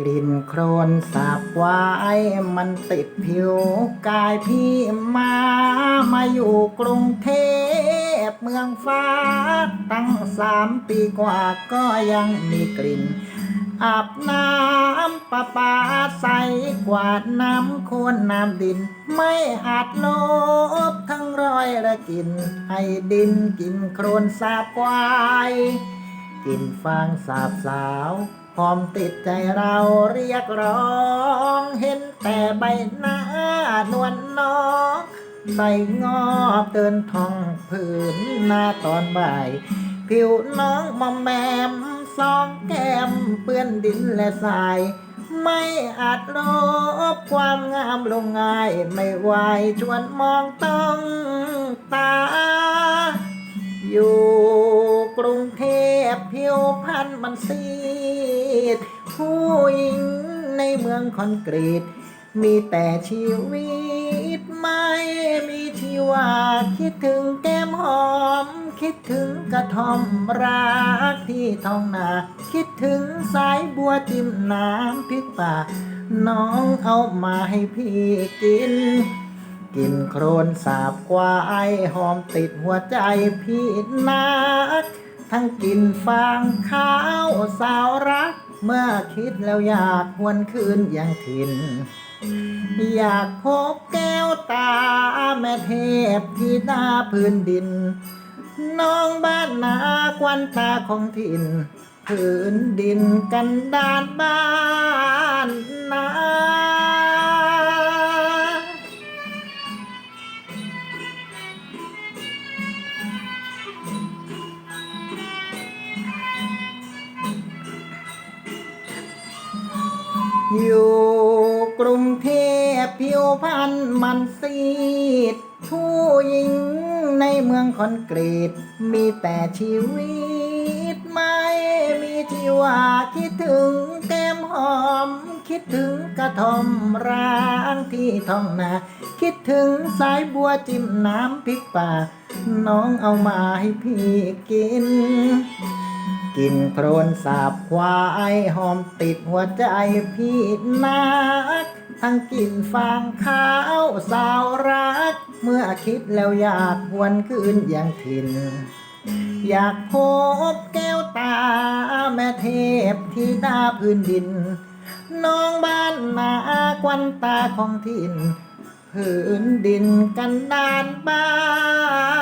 กลิ่นโครนสาบไว้มันติดผิวกายพี่มามาอยู่กรุงเทพเมืองฟ้า ตั้งสามปีกว่าก็ยังมีกลิ่น อาบน้ำประปาใสกวาดน้ำโคนน้ำดิน ไม่อาจลบทั้งรอยและกลิ่นให้ดินกินโครนสาบวาย กินฟางสาบสาวหอมติดใจเราเรียกร้อง เห็นแต่ใบหน้านวลน้องใส่งอบเดินท่องผืนหน้าตอนบ่าย ผิวน้องมอมแมมสองแก้มเปื้อนดินและทราย ไม่อาจลบความงามลงง่าย ไม่ไหวชวนมองต้องตา อยู่กรุงเทพ ผิวพันมันซีดผู้หญิงในเมืองคอนกรีต มีแต่ชีวิตไม่มีชีวาคิดถึงแก้มหอม คิดถึงกระท่อมรักที่ท้องนา คิดถึงสายบัวจิ้มน้ำพริกป่า น้องเอามาให้พี่กินกินโครนสาบควายหอมติดหัวใจพี่นัก กินฟางข้าวสาวรัก เมื่อคิดแล้วอยากหวนคืนอย่างถิ่น อยากพบแก้วตา แม่เทพที่หน้าพื้นดิน น้องบ้านนากวันตาของถิ่นพื้นดินกันดานบ้านนา อยู่กรุงเทพผิวพันธ์มันซีดผู้หญิงในเมืองคอนกรีต มีแต่ชีวิตไม่มีชีวาคิดถึงแก้มหอม คิดถึงกระท่อมร้างที่ท้องนา คิดถึงสายบัวจิ้มน้ำพริกป่า น้องเอามาให้พี่กิน กินโครนสาบควายหอมติดหัวใจพี่นัก ทั้งกินฟางข้าวสาวรัก เมื่อคิดแล้วอยากวนคืนอย่างถิ่น อยากพบแก้วตา แม่เทพที่หน้าพื้นดิน น้องบ้านนาควันตาของถิ่น พื้นดินกันดานบ้าน